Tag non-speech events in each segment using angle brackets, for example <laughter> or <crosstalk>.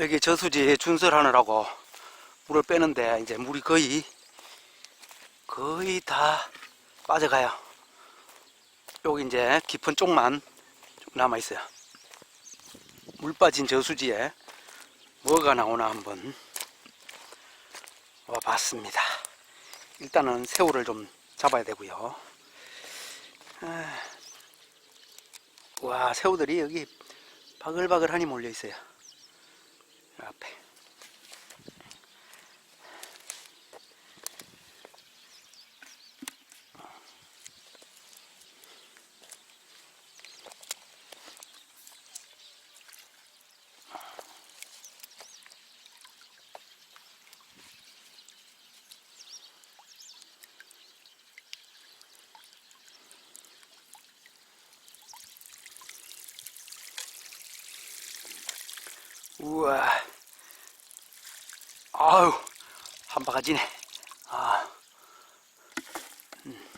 여기 저수지에 준설하느라고 물을 빼는데 이제 물이 거의 거의 다 빠져가요. 여기 이제 깊은 쪽만 좀 남아 있어요. 물 빠진 저수지에 뭐가 나오나 한번 와봤습니다. 일단은 새우를 좀 잡아야 되고요. 아, 와 새우들이 여기 바글바글하니 몰려 있어요. 요 앞에. 우와. 아유, 한 바가지네. 아. 음.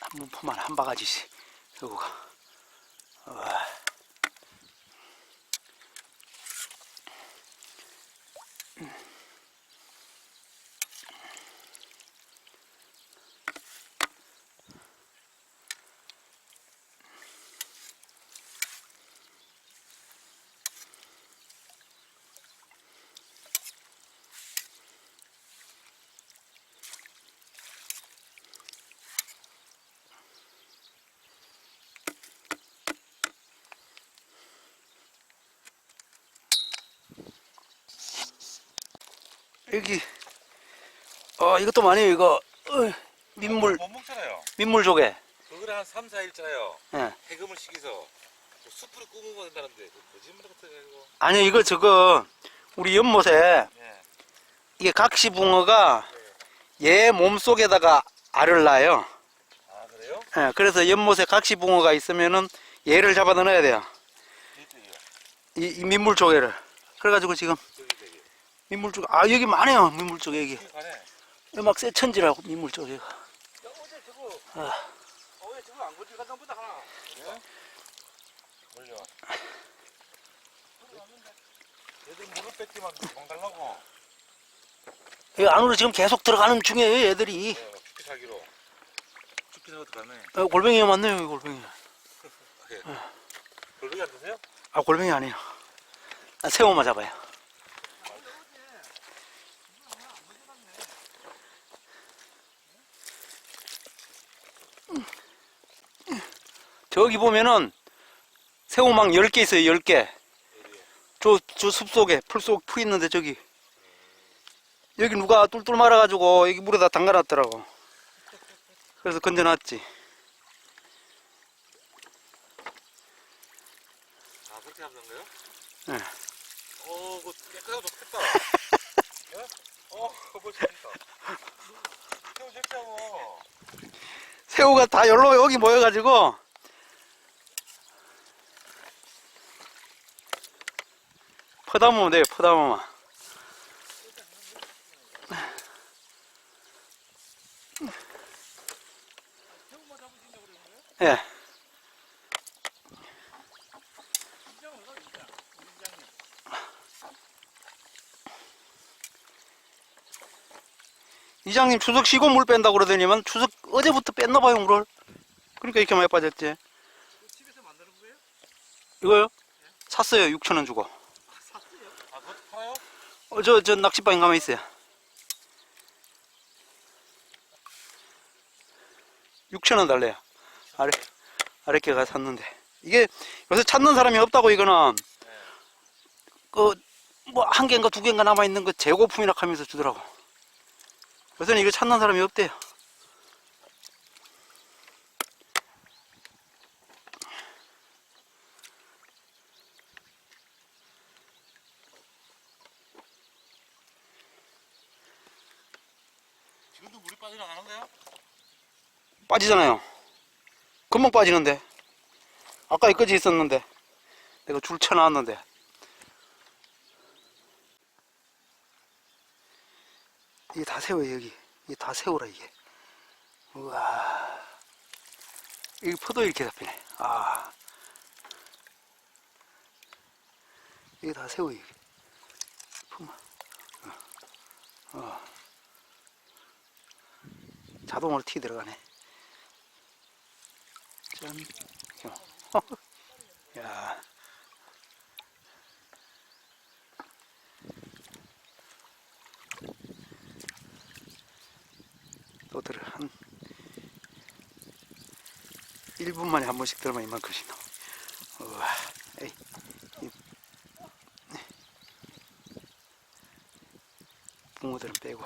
한 문포만 한 바가지씩. 요거가. 우와. 여기, 어, 이것도 많이 이거, 어, 민물, 못 먹잖아요. 민물 조개. 그거를 한 3, 4일 짜요. 예. 해금을 시켜서 뭐 숯불을 꾸면 거 된다는데 그 거짓말 같아가지고. 아니, 이거 저거, 우리 연못에, 예. 이게 각시 붕어가 얘 몸속에다가 알을 낳아요. 아 그래요? 예, 그래서 연못에 각시 붕어가 있으면은 얘를 잡아다 넣어야 돼요. 이, 이 민물 조개를. 그래가지고 지금. 민물 조개, 아, 여기 많아요. 민물 조개, 여기. 여기 가네. 여기 막 새천지라고, 민물 조개가. 어제 저거 아, 안 도망달라고. 여기 안으로 지금 계속 들어가는 중이에요, 얘들이. 네, 죽기 살기로. 죽기 살기로 들어가네. 어, 골뱅이가 많네요, 여기 골뱅이. 골뱅이 안 드세요? 아, 골뱅이 아니에요. 아, 새우만 잡아요. 저기 보면은 새우망 10개 있어요, 10개. 저, 저 숲속에, 풀속, 풀 있는데 저기. 여기 누가 뚫뚫 말아가지고 여기 물에다 담가놨더라고. 그래서 건져놨지. 아 그렇게 잡는 거요? 네. 어, 그거 깨끗하고 좋겠다. 예? <laughs> 어, 그거 재밌다. 새우 잭자고. 새우가 다 여기로 여기 모여가지고 퍼담으면 돼요 퍼담으면 예. 이장님 추석 쉬고 물 뺀다고 그러더니만 추석 어제부터 뺐나 봐요 물을 그러니까 이렇게 많이 빠졌지 집에서 만드는 거예요? 이거요? 샀어요 6천원 주고 샀어요? 아, 그것도 팔아요? 어, 저, 저 낚시방에 가면 있어요. 6천원 달래요. 아래, 아래께가 샀는데. 이게 요새 찾는 사람이 없다고 이거는. 그 뭐 한 개인가 두 개인가 남아있는 거 재고품이라 하면서 주더라고. 요새는 이거 찾는 사람이 없대요 지금도 물이 빠져나가는데요? 빠지잖아요. 금방 빠지는데. 아까 여기까지 있었는데. 내가 줄 쳐놨는데. 이게 다 새우예요, 여기. 이게 다 새우라, 이게. 우와. 여기 포도 이렇게 잡히네. 아. 이게 다 새우 이게. 품. 어. 어. 자동으로 티 들어가네. 짠. 어. <laughs> 야. 또 들어 한 1분 만에 한 번씩 들어만 이만큼씩 나와. 우와. 이- 붕어들은 빼고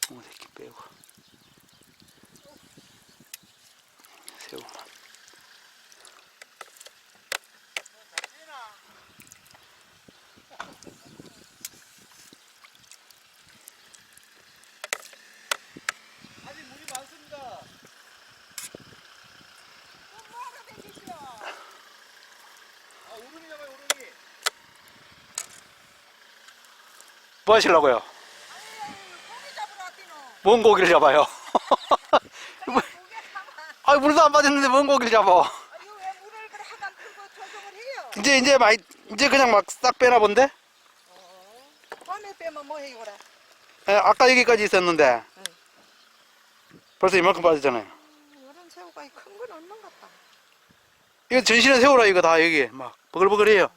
붕어 새끼 빼고 새우만 아직 물이 많습니다. 아, 우run이 잡아요, 우run이. 뭐 하시려고요? 뭔 고기를 잡아요? <laughs> 뭐- 아 물도 안 빠졌는데 뭔 고기를 잡아? 이제 이제 많이 이제 그냥 막 싹 빼나 본데? 밤에 빼면 뭐 해요 그래? 예, 아까 여기까지 있었는데 벌써 이만큼 빠졌잖아요. 음, 이런 새우가 큰 건 없는 것 같다. 이거 전신에 새우라 이거 다 여기 막 버글버글해요.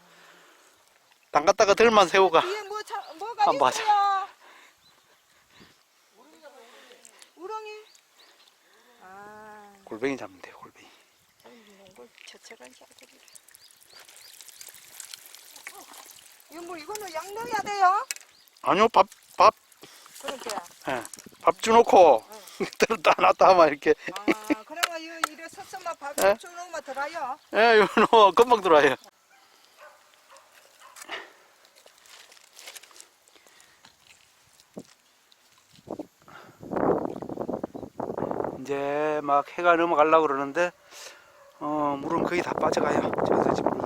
담갔다가 덜만 새우가 뒤에 뭐 한번 있어요? 우렁이? 아, 골뱅이 잡으면 돼요 골뱅이. 뭘 저체간 자들이. 이거 뭐 이거는 양 넣어야 돼요? 아니요 밥 밥 그렇게. 예, 밥 주놓고 <laughs> 들었다 놨다 하면 이렇게 아, 그러면 이 이래 섰으면 밥 예? 주는 들어가요. 예, 이거 <laughs> 금방 들어와요. 이제 막 해가 넘어가려고 그러는데 어 물은 거의 다 빠져가요. 저수지 물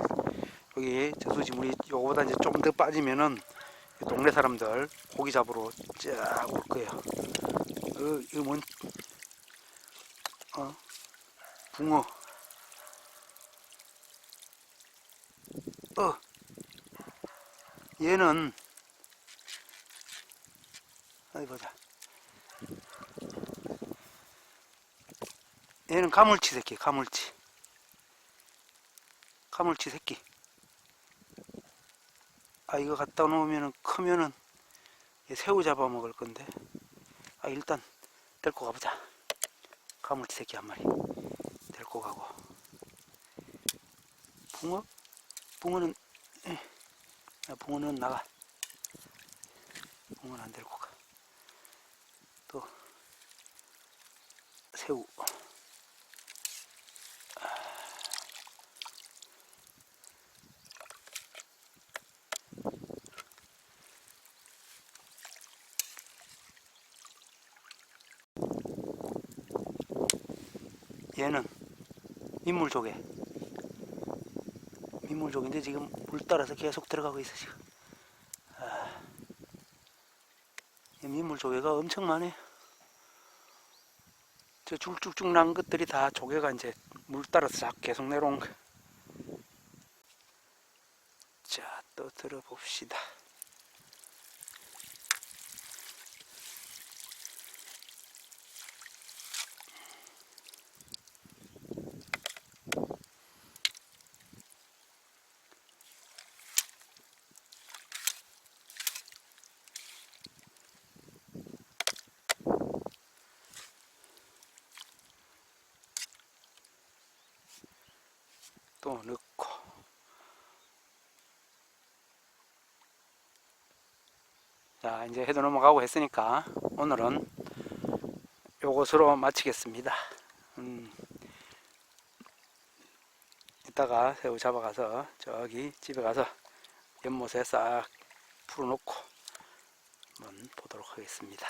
여기 저수지 물이 요거보다 이제 좀 더 빠지면은 이 동네 사람들 고기 잡으러 쫙 올 거예요. 어, 이거 뭔 어? 붕어. 어. 얘는 어디 보자. 얘는 가물치 새끼, 가물치. 가물치 새끼. 아 이거 갖다 놓으면은 크면은 얘 새우 잡아 먹을 건데. 아 일단 데리고 가보자. 가물치 새끼 한 마리 데리고 가고. 붕어? 붕어는 에, 야, 붕어는 나가. 붕어는 안 데리고 가. 또 새우. 얘는 민물조개. 민물족인데 지금 물 따라서 계속 들어가고 있어 지금. 아, 이 민물조개가 엄청 많아요. 저 쭉쭉쭉 난 것들이 다 조개가 이제 물 따라서 싹 계속 내려온 거. 자, 또 들어봅시다. 또 넣고. 자, 이제 해도 넘어가고 했으니까 오늘은 요것으로 마치겠습니다. 음, 이따가 새우 잡아가서 저기 집에 가서 연못에 싹 풀어놓고 한번 보도록 하겠습니다.